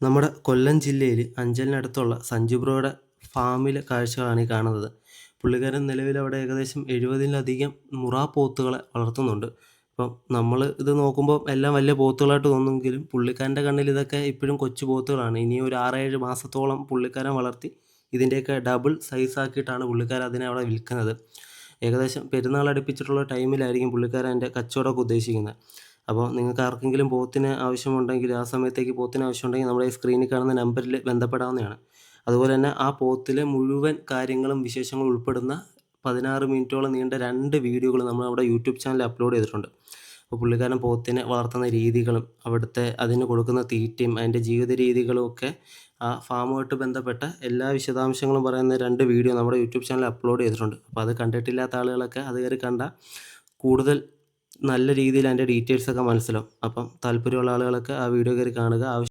നമ്മുടെ കൊല്ലം ജില്ലയിൽ അഞ്ചലിനടുത്തുള്ള സഞ്ജു ബ്രോയുടെ ഫാമിലെ കാഴ്ചകളാണ് ഈ കാണുന്നത്. പുള്ളിക്കാരൻ നിലവിൽ അവിടെ ഏകദേശം എഴുപതിലധികം മുറ പോത്തുകളെ വളർത്തുന്നുണ്ട്. അപ്പം നമ്മൾ ഇത് നോക്കുമ്പോൾ എല്ലാം വലിയ പോത്തുകളായിട്ട് തോന്നുമെങ്കിലും പുള്ളിക്കാരന്റെ കണ്ണിൽ ഇതൊക്കെ ഇപ്പോഴും കൊച്ചു പോത്തുകളാണ്. ഇനി ഒരു ആറേഴ് മാസത്തോളം പുള്ളിക്കാരൻ വളർത്തി ഇതിന്റെയൊക്കെ ഡബിൾ സൈസ് ആക്കിയിട്ടാണ് പുള്ളിക്കാരൻ അതിനെ അവിടെ വിൽക്കുന്നത്. ഏകദേശം പെരുന്നാൾ അടുപ്പിച്ചിട്ടുള്ള ടൈമിലായിരിക്കും പുള്ളിക്കാരൻ അതിന്റെ കച്ചവടമൊക്കെ ഉദ്ദേശിക്കുന്നത്. അപ്പോൾ നിങ്ങൾക്ക് ആർക്കെങ്കിലും പോത്തിന് ആവശ്യമുണ്ടെങ്കിൽ ആ സമയത്തേക്ക് പോത്തിന് ആവശ്യമുണ്ടെങ്കിൽ നമ്മുടെ ഈ സ്ക്രീനിൽ കാണുന്ന നമ്പറിൽ ബന്ധപ്പെടാവുന്നതാണ്. അതുപോലെ തന്നെ ആ പോത്തിലെ മുഴുവൻ കാര്യങ്ങളും വിശേഷങ്ങളും ഉൾപ്പെടുന്ന പതിനാറ് മിനിറ്റോളം നീണ്ട രണ്ട് വീഡിയോകൾ നമ്മൾ നമ്മുടെ യൂട്യൂബ് ചാനലിൽ അപ്ലോഡ് ചെയ്തിട്ടുണ്ട്. അപ്പോൾ പുള്ളിക്കാരൻ പോത്തിനെ വളർത്തുന്ന രീതികളും അവിടുത്തെ അതിന് കൊടുക്കുന്ന തീറ്റയും അതിന്റെ ജീവിത രീതികളും ഒക്കെ ആ ഫാമുമായിട്ട് ബന്ധപ്പെട്ട എല്ലാ വിശദാംശങ്ങളും പറയുന്ന രണ്ട് വീഡിയോ നമ്മുടെ യൂട്യൂബ് ചാനലിൽ അപ്ലോഡ് ചെയ്തിട്ടുണ്ട്. അപ്പോൾ അത് കണ്ടിട്ടില്ലാത്ത ആളുകളൊക്കെ അത് കയറി കണ്ട കൂടുതൽ നല്ല രീതിയിൽ അതിന്റെ ഡീറ്റെയിൽസൊക്കെ മനസ്സിലാവും. അപ്പം താല്പര്യമുള്ള ആളുകളൊക്കെ ആ വീഡിയോ കയറി കാണുക. ആവശ്യം